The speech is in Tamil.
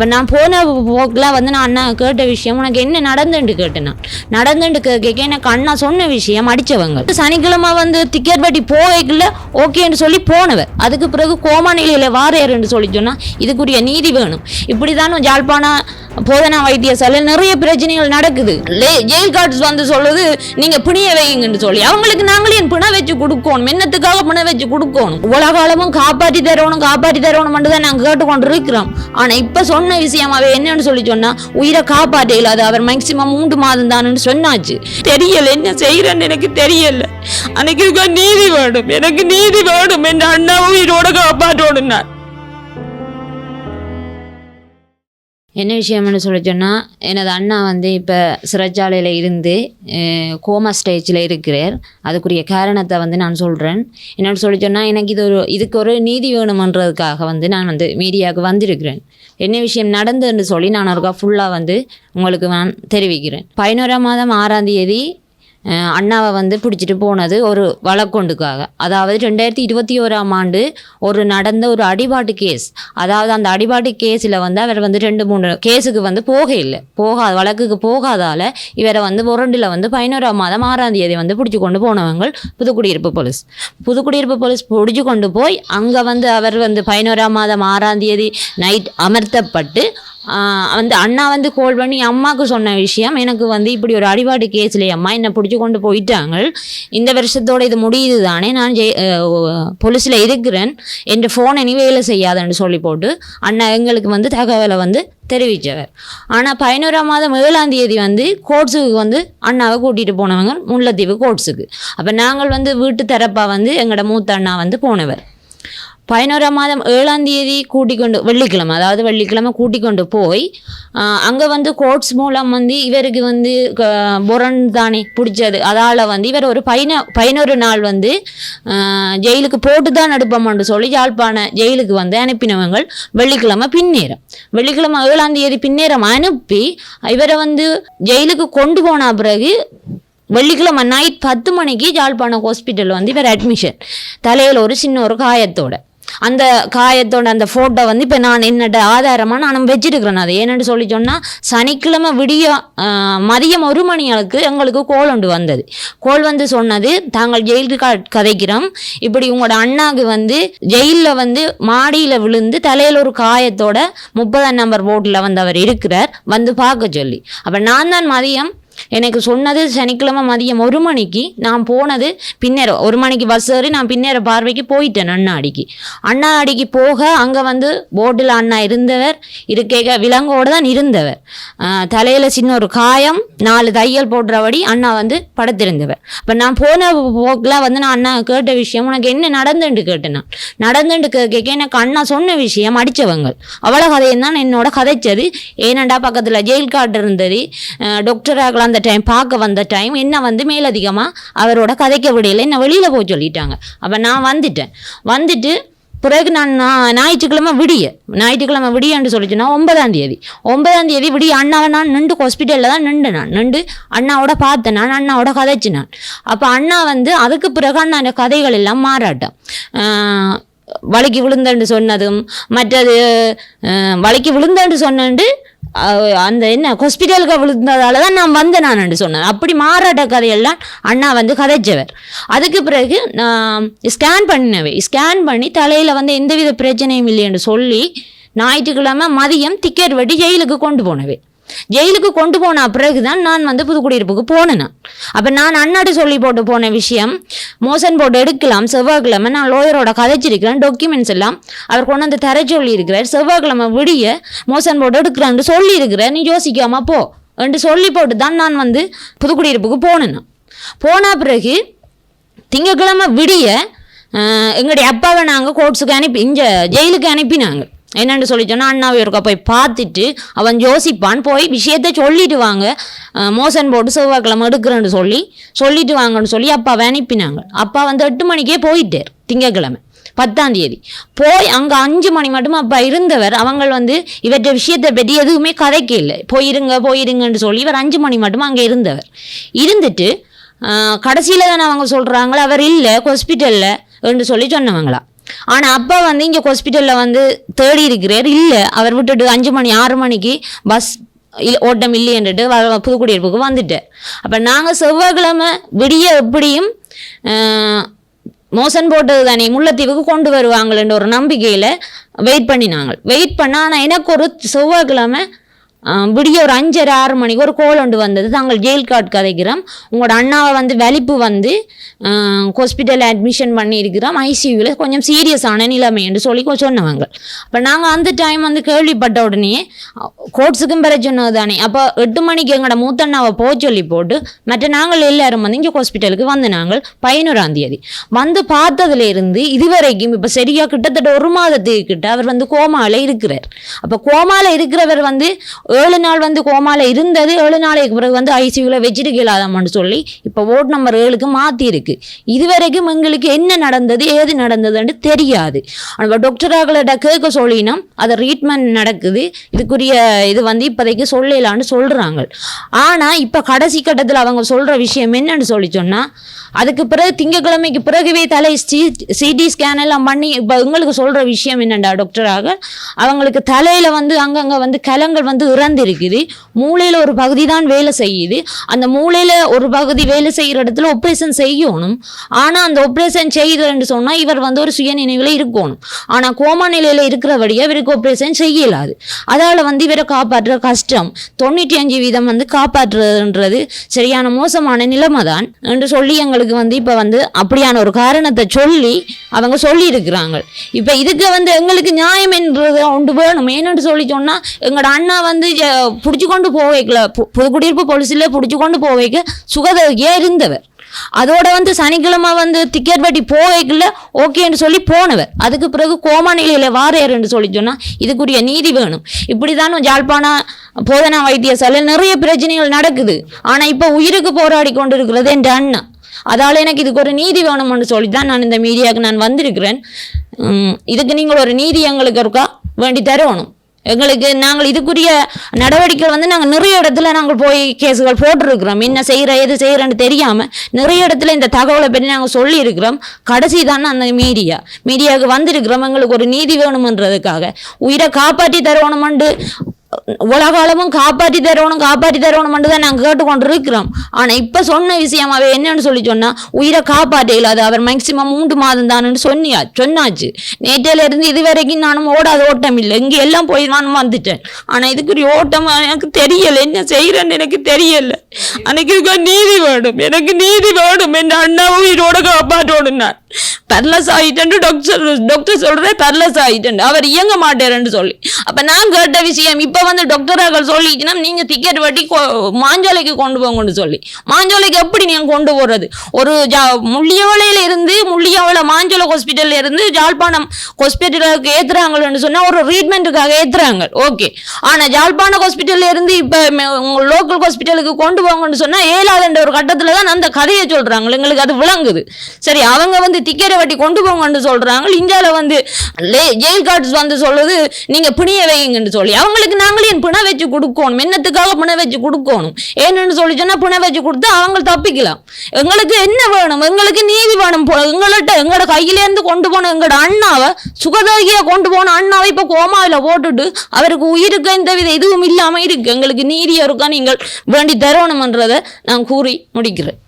இப்போ நான் போன போக்கில் வந்து நான் அண்ணா கேட்ட விஷயம் உனக்கு என்ன நடந்துட்டு கேட்டேன். நான் நடந்துட்டு கேட்க எனக்கு அண்ணா சொன்ன விஷயம் அடித்தவங்க சனிக்கிழமை வந்து டிக்கெட் பட்டி போகல ஓகேன்னு சொல்லி போனவர் அதுக்கு பிறகு கோமா நிலையில் வாரேருன்னு சொல்லி சொன்னால் இதுக்குரிய நீதி வேணும். இப்படி தான் ஜாழ்ப்பாணம் போதனா வைத்தியசாலையில் நிறைய பிரச்சனைகள் நடக்குது. ஜெயில் கார்ட்ஸ் வந்து சொல்லுது நீங்க பிணிய வைங்கன்னு சொல்லி. அவங்களுக்கு நாங்களே என் வச்சு கொடுக்கணும். என்னத்துக்காக பிணை வச்சு கொடுக்கணும்? இவ்வளவு காலமும் காப்பாற்றி தரணும் காப்பாற்றி தரணும் தான் நாங்கள் கேட்டுக்கொண்டு இருக்கிறோம் ஆனால் இப்போ சொன்ன விஷயம்? அவ என்னன்னு சொல்லி சொன்னா உயிரை காப்பாற்ற இல்லாது அவர் மேக்சிமம் மூன்று மாதம் தானு சொன்னாச்சு. தெரியல என்ன செய்யறேன்னு எனக்கு தெரியல. அன்னைக்கு நீதி வேணும். எனக்கு நீதி வேணும். என் அண்ணா உயிரோட காப்பாற்றணும் நான் என்ன விஷயம்னு சொல்லி சொன்னால் எனது அண்ணா வந்து இப்போ சிறைச்சாலையில் இருந்து கோமா ஸ்டேஜில் இருக்கிறார். அதுக்குரிய காரணத்தை வந்து நான் சொல்கிறேன் என்னென்னு சொல்லி சொன்னால் எனக்கு இது ஒரு இதுக்கு ஒரு நீதி வேணுமன்றதுக்காக வந்து நான் வந்து மீடியாவுக்கு வந்திருக்கிறேன். என்ன விஷயம் நடந்ததுன்னு சொல்லி நான் ஒருக்கா ஃபுல்லாக வந்து உங்களுக்கு நான் தெரிவிக்கிறேன். பதினோராம் மாதம் ஆறாம் தேதி அண்ணாவை வந்து பிடிச்சிட்டு போனது ஒரு வழக்கொண்டுக்காக அதாவது ரெண்டாயிரத்தி இருபத்தி ஓராம் ஆண்டு ஒரு நடந்த ஒரு அடிபாட்டு கேஸ் அதாவது அந்த அடிபாட்டு கேஸில் வந்து அவர் வந்து ரெண்டு மூணு கேஸுக்கு வந்து போக இல்லை போகாத வழக்குக்கு போகாதால இவரை வந்து ஒரண்டில் வந்து பதினோராம் மாதம் ஆறாம் தேதி வந்து பிடிச்சி கொண்டு போனவங்க புதுக்குடியிருப்பு போலீஸ் புதுக்குடியிருப்பு போலீஸ் பிடிச்சி கொண்டு போய் அங்கே வந்து அவர் வந்து பதினோராம் மாதம் ஆறாம் தேதி நைட் அமர்த்தப்பட்டு வந்து அண்ணா வந்து கால் பண்ணி அம்மாவுக்கு சொன்ன விஷயம். எனக்கு வந்து இப்படி ஒரு அடிபாடு கேஸ்லேயே அம்மா என்னை பிடிச்சி கொண்டு போயிட்டாங்க. இந்த வருஷத்தோட இது முடியுது தானே நான் ஜெய் போலீஸில் இருக்கிறேன். என் ஃபோன் இனி வேலை செய்யாதுன்னு சொல்லி போட்டு அண்ணா எங்களுக்கு வந்து தகவலை வந்து தெரிவித்தவர். ஆனால் பதினோராம் மாதம் ஏழாம் தேதி வந்து கோட்ஸுக்கு வந்து அண்ணாவை கூட்டிகிட்டு போனவங்க முல்லைத்தீவு கோட்ஸுக்கு அப்போ நாங்கள் வந்து வீட்டு தரப்பாக வந்து எங்களோட மூத்த அண்ணா வந்து போனவர். பதினோராம் மாதம் ஏழாம் தேதி கூட்டிக் கொண்டு வெள்ளிக்கிழமை அதாவது வெள்ளிக்கிழமை கூட்டிக் கொண்டு போய் அங்கே வந்து கோர்ட்ஸ் மூலம் வந்து இவருக்கு வந்து க- புரன் தானே பிடிச்சது. அதால் வந்து இவர் ஒரு பதின பதினோரு நாள் வந்து ஜெயிலுக்கு போட்டு தான் அனுப்பமான்னு சொல்லி யாழ்ப்பாண ஜெயிலுக்கு வந்து அனுப்பினவங்கள் வெள்ளிக்கிழமை பின்னேரம். வெள்ளிக்கிழமை ஏழாம் தேதி பின்னேரம் அனுப்பி இவரை வந்து ஜெயிலுக்கு கொண்டு போன பிறகு வெள்ளிக்கிழமை நைட் பத்து மணிக்கு ஜாழ்ப்பாணம் ஹாஸ்பிட்டல் வந்து இவர் அட்மிஷன் தலையில் ஒரு சின்ன ஒரு காயத்தோட. அந்த காயத்தோட அந்த ஃபோட்டோ வந்து இப்போ நான் என்னோட ஆதாரமாக நான் வச்சிருக்கிறேன். அது ஏன்னு சொல்லி சொன்னால் சனிக்கிழமை விடிய மதியம் ஒரு மணி அளவுக்கு எங்களுக்கு கோல் ஒன்று வந்தது. கோல் வந்து சொன்னது தாங்கள் ஜெயிலுக்கு கதைக்கிறோம். இப்படி உங்களோட அண்ணாக்கு வந்து ஜெயிலில் வந்து மாடியில் விழுந்து தலையில் ஒரு காயத்தோட முப்பதாம் நம்பர் போட்டில் வந்து அவர் இருக்கிறார். வந்து பார்க்க சொல்லி. அப்போ நான் தான் மதியம் எனக்கு சொன்னது சனிக்கிழமை மதியம் ஒரு மணிக்கு நான் போனது பின்னேற ஒரு மணிக்கு பஸ் ஏறி நான் பின்னேற பார்வைக்கு போயிட்டேன் அண்ணாடிக்கு அண்ணாடிக்கு போக அங்கே வந்து போட்டில் அண்ணா இருந்தவர் இருக்கேக விலங்கோடு தான் இருந்தவர். தலையில் சின்ன ஒரு காயம் நாலு தையல் போடுறபடி அண்ணா வந்து படுத்திருந்தவர். அப்போ நான் போன போக்கில் வந்து நான் அண்ணா கேட்ட விஷயம் உனக்கு என்ன நடந்துட்டு கேட்டேன் நான். நடந்துட்டு கேட்க எனக்கு அண்ணா சொன்ன விஷயம் அடித்தவங்க அவ்வளோ கதையும் தான் என்னோட கதைச்சது. ஏனண்டா பக்கத்தில் ஜெயில் கார்டு இருந்தது. டாக்டராக அந்த டைம் பார்க்க வந்த டைம் என்ன வந்து மேலதிகமாக அவரோட கதைக்க விடையில என்னை வெளியில் போக சொல்லிட்டாங்க. அப்போ நான் வந்துட்டேன். வந்துட்டு பிறகு நான் நான் ஞாயிற்றுக்கிழமை விடிய ஞாயிற்றுக்கிழமை விடியன்னு சொல்லிச்சுன்னா ஒன்பதாம் தேதி. ஒன்பதாம் தேதி விடிய அண்ணாவை நான் நின்று ஹாஸ்பிட்டலில் தான் நின்று நான். நின்று அண்ணாவோட பார்த்தேன் நான் அண்ணாவோட கதைச்சு நான். அப்போ அண்ணா வந்து அதுக்கு பிறகு அண்ணா கதைகள் எல்லாம் மாறாட்டம். ஆஹ் வலிக்கு விழுந்தன்னு சொன்னதும் மற்றது வலைக்கு வலிக்கு விழுந்தன்னு சொன்னண்டு அந்த என்ன ஹாஸ்பிட்டலுக்கு விழுந்ததால தான் நான் வந்தேன் நான் சொன்னேன். அப்படி மாறாட்ட கதையெல்லாம் அண்ணா வந்து கதைச்சவர். அதுக்கு பிறகு நான் ஸ்கேன் பண்ணினவை ஸ்கேன் பண்ணி தலையில் வந்து எந்தவித பிரச்சனையும் இல்லைன்னு சொல்லி ஞாயிற்றுக்கிழமை மதியம் டிக்கெட் வெட்டி ஜெயிலுக்கு கொண்டு போனவே ஜெயிலுக்கு கொண்டு போன பிறகுதான் நான் வந்து புதுக்குடியிருப்புக்கு போனேன். அப்போ நான் அண்ணாட்டு சொல்லி போட்டு போன விஷயம் மோசன் போட்டு எடுக்கலாம் செவ்வாய்க்கிழமை நான் லோயரோட கதைச்சிருக்கிறேன் டாக்குமெண்ட்ஸ் எல்லாம் அவர் கொண்டு வந்து தர சொல்லியிருக்கிறார் செவ்வாய்க்கிழமை விடிய மோசன் போட்டு எடுக்கிறான்னு சொல்லியிருக்கிறேன் நீ யோசிக்காம போ என்று சொல்லி போட்டு தான் நான் வந்து புதுக்குடியிருப்புக்கு போனேன். போன பிறகு திங்கக்கிழமை விடிய எங்களுடைய அப்பாவை நாங்கள் கோர்ட்ஸுக்கு அனுப்பி இங்கே ஜெயிலுக்கு அனுப்பினாங்க. என்னென்னு சொல்லி சொன்னால் அண்ணாவை ஒருக்கா போய் பார்த்துட்டு அவன் யோசிப்பான். போய் விஷயத்த சொல்லிட்டு வாங்க. மோசன் போட்டு செவ்வாய்க்கிழமை எடுக்கிறேன்னு சொல்லி சொல்லிட்டு வாங்கன்னு சொல்லி அப்பாவை அனுப்பினாங்க. அப்பா வந்து எட்டு மணிக்கே போயிட்டார் திங்கக்கிழமை பத்தாம் தேதி. போய் அங்கே அஞ்சு மணி மட்டும் அப்பா இருந்தவர். அவங்க வந்து இவற்றை விஷயத்தை பற்றி எதுவுமே கதைக்க இல்லை போயிருங்க போயிருங்கன்னு சொல்லி இவர் அஞ்சு மணி மட்டும் அங்கே இருந்தவர். இருந்துட்டு கடைசியில் தானே அவங்க சொல்கிறாங்களா அவர் இல்லை ஹாஸ்பிட்டலில் என்று சொல்லி சொன்னவங்களா. ஆனால் அப்பா வந்து இங்கே ஹாஸ்பிட்டலில் வந்து தேடி இருக்கிறார். இல்லை அவர் விட்டுட்டு அஞ்சு மணி ஆறு மணிக்கு பஸ் ஓட்டம் இல்லைன்னுட்டு வர புதுக்குடியிருப்புக்கு வந்துட்டார். அப்போ நாங்கள் செவ்வாய்க்கிழமை விடிய எப்படியும் மோசன் போட்டது தானே முல்லைத்தீவுக்கு கொண்டு வருவாங்களேன்ற ஒரு நம்பிக்கையில் வெயிட் பண்ணினாங்க. வெயிட் பண்ணால் ஆனால் எனக்கு ஒரு செவ்வாய்க்கிழமை விடிய ஒரு அஞ்சரை ஆறு மணிக்கு ஒரு கோல் ஒன்று வந்தது. தாங்கள் ஜெயில் கார்டு கதைக்கிறோம். உங்களோட அண்ணாவை வந்து வலிப்பு வந்து ஹாஸ்பிட்டலில் அட்மிஷன் பண்ணியிருக்கிறோம். ஐசியூவில் கொஞ்சம் சீரியஸான நிலைமை என்று சொல்லி சொன்னவங்க. அப்போ நாங்கள் அந்த டைம் வந்து கேள்விப்பட்ட உடனே கோட்ஸுக்கும் பெற சொன்னது தானே. அப்போ எட்டு மணிக்கு எங்களோட மூத்தண்ணாவை போக சொல்லி போட்டு மற்ற நாங்கள் எல்லாரும் வந்து இங்கே ஹாஸ்பிட்டலுக்கு வந்து நாங்கள் பதினோராம் தேதி. வந்து பார்த்ததுலேருந்து இதுவரைக்கும் இப்போ சரியா கிட்டத்தட்ட ஒரு மாதத்துக்கு கிட்ட அவர் வந்து கோமாவில் இருக்கிறார். அப்போ கோமாவில் இருக்கிறவர் வந்து ஏழு நாள் வந்து கோமால இருந்தது. ஏழு நாளைக்கு பிறகு வந்து ஐசியூவில் வச்சிருக்கலாதாமன்னு சொல்லி இப்போ ஓட் நம்பர் ஏழுக்கு மாற்றி இருக்கு இதுவரைக்கும் எங்களுக்கு என்ன நடந்தது ஏது நடந்ததுன்னு தெரியாது. ஆனால் டாக்டராகளிட்ட கேட்க சொல்லினோம். அது ட்ரீட்மெண்ட் நடக்குது. இதுக்குரிய இது வந்து இப்போதைக்கு சொல்லலான்னு சொல்கிறாங்க ஆனால் இப்போ கடைசி கட்டத்தில் அவங்க சொல்கிற விஷயம் என்னன்னு சொல்லி சொன்னால் அதுக்கு பிறகு திங்கக்கிழமைக்கு பிறகுவே தலை சிடி ஸ்கேன் எல்லாம் பண்ணி இப்போ எங்களுக்கு சொல்கிற விஷயம் என்னண்டா டாக்டராக அவங்களுக்கு தலையில் வந்து அங்கங்கே வந்து கலங்கள் வந்து இறந்திருக்குது. மூளையில் ஒரு பகுதி தான் வேலை செய்யுது. அந்த மூளையில் ஒரு பகுதி வேலை செய்கிற இடத்துல ஆப்ரேஷன் செய்யணும். ஆனால் அந்த ஆப்ரேஷன் செய்கிறேன்னு சொன்னால் இவர் வந்து ஒரு சுயநினைவில் இருக்கணும். ஆனால் கோமா நிலையில் இருக்கிறபடியே இவருக்கு ஆப்ரேஷன் செய்யலாது. அதால் வந்து இவரை காப்பாற்றுற கஷ்டம். தொண்ணூற்றி அஞ்சு வீதம் வந்து காப்பாற்றுறதுன்றது சரியான மோசமான நிலைமை தான் என்று சொல்லி எங்களுக்கு வந்து இப்போ வந்து அப்படியான ஒரு காரணத்தை சொல்லி அவங்க சொல்லியிருக்கிறாங்க. இப்போ இதுக்கு வந்து எங்களுக்கு நியாயம் என்றது ஒன்று வேணும். ஏன்னு சொல்லி சொன்னால் எங்களோட அண்ணா வந்து பிடிச்சி கொண்டு போவைக்கல புதுக்குடியிருப்பு போலீஸில் பிடிச்சி கொண்டு போவைக்க சுகதவியாக இருந்தவர். அதோட வந்து சனிக்கிழமை வந்து டிக்கெட் வெட்டி போவைக்கல ஓகேன்னு சொல்லி போனவர். அதுக்கு பிறகு கோமா நிலையில் வாரையர்ன்னு சொல்லி சொன்னால் இதுக்குரிய நீதி வேணும். இப்படி தான் ஜாழ்ப்பாண போதனா வைத்தியசாலையில் நிறைய பிரச்சனைகள் நடக்குது. ஆனால் இப்போ உயிருக்கு போராடி கொண்டு இருக்கிறது என் அண்ணன் அதால் எனக்கு இதுக்கு ஒரு நீதி வேணும்னு சொல்லி தான் நான் இந்த மீடியாவுக்கு நான் வந்திருக்கிறேன். இதுக்கு நீங்கள் ஒரு நீதி எங்களுக்கு இருக்கா? வேண்டி தரணும். எங்களுக்கு நாங்கள் இதுக்குரிய நடவடிக்கை வந்து நாங்கள் நிறைய இடத்துல நாங்கள் போய் கேஸுகள் போட்டிருக்கிறோம். என்ன செய்கிற எது செய்கிறேன்னு தெரியாமல் நிறைய இடத்துல இந்த தகவலை பற்றி நாங்கள் சொல்லியிருக்கிறோம். கடைசி தானே அந்த மீடியா. மீடியாவுக்கு வந்திருக்கிறோம். எங்களுக்கு ஒரு நீதி வேணுமன்றதுக்காக. உயிரை காப்பாற்றி தரணுமெண்டு. உலகாலமும் காப்பாற்றி தரணும் காப்பாற்றி தரணும் தான் நாங்கள் கேட்டுக்கொண்டு இருக்கிறோம் ஆனால் இப்போ சொன்ன விஷயம் அவ என்னன்னு சொல்லி சொன்னால் உயிரை காப்பாற்ற அது அவர் மேக்சிமம் மூன்று மாதம் தானுன்னு சொன்னியா சொன்னாச்சு. நேற்றையில இருந்து இது வரைக்கும் நானும் ஓடாத ஓட்டம் இல்லை. இங்கே எல்லாம் போய் நானும் வந்துட்டேன். ஆனால் இதுக்கு ஒரு ஓட்டம் எனக்கு தெரியல. என்ன செய்கிறேன்னு எனக்கு தெரியல. அன்னைக்கு நீதி வேணும். எனக்கு நீதி வேணும். என் அண்ணா உயிரோட காப்பாற்றணும் நான் பர்லஸ் ஆகிட்டேன் டாக்டர் டாக்டர் சொல்கிறேன் பர்லஸ் ஆகிட்டேன் அவர் இயங்க மாட்டேறேன்னு சொல்லி. அப்போ நான் கேட்ட விஷயம் இப்போ வந்து டாக்டராக சொல்லிச்சுன்னா நீங்கள் டிக்கெட் வெட்டி கொ- மாஞ்சோலைக்கு கொண்டு போங்கன்னு சொல்லி. மாஞ்சோலைக்கு எப்படி நீங்கள் கொண்டு போகிறது ஒரு ஜா முள்ளியவளையில் இருந்து முள்ளியவளை மாஞ்சோலை ஹாஸ்பிட்டலில் இருந்து ஜாழ்ப்பாணம் ஹாஸ்பிட்டலுக்கு ஏற்றுறாங்கன்னு சொன்னால் ஒரு ட்ரீட்மெண்ட்டுக்காக ஏற்றுறாங்க ஓகே ஆனால் ஜாழ்ப்பாண ஹாஸ்பிட்டல்ல இருந்து இப்போ உங்கள் லோக்கல் ஹாஸ்பிட்டலுக்கு கொண்டு போங்கன்னு சொன்னால் ஏழாதுன்ற ஒரு கட்டத்தில் தான் அந்த கதையை சொல்கிறாங்க எங்களுக்கு அது விளங்குது. சரி அவங்க வந்து டிக்கெட்டை வட்டி கொண்டு போங்கன்னு சொல்கிறாங்க இந்தியாவில் வந்து ஜெயில் கார்ட்ஸ் வந்து சொல்லுது நீங்கள் பிணிய வைங்கன்னு சொல்லி. அவங்களுக்கு நாங்களே பிணை வச்சு கொடுக்கணும். என்னத்துக்காக பிணை வச்சு கொடுக்கணும்? ஏன்னு சொல்லி சொன்னால் பிணை வச்சு கொடுத்தா அவங்க தப்பிக்கலாம். எங்களுக்கு என்ன வேணும்? எங்களுக்கு நீதி வேணும் போ- எங்கள்கிட்ட எங்களோட கையிலேருந்து கொண்டு போன எங்களோட அண்ணாவை சுகதாகியாக கொண்டு போன அண்ணாவை இப்போ கோமாவில் போட்டுட்டு அவருக்கு உயிருக்கு எந்த வித இதுவும் இல்லாமல் இருக்கு. எங்களுக்கு நீதி இருக்கா நீங்கள் வேண்டி தரணுமன்றதை நான் கூறி முடிக்கிறேன்.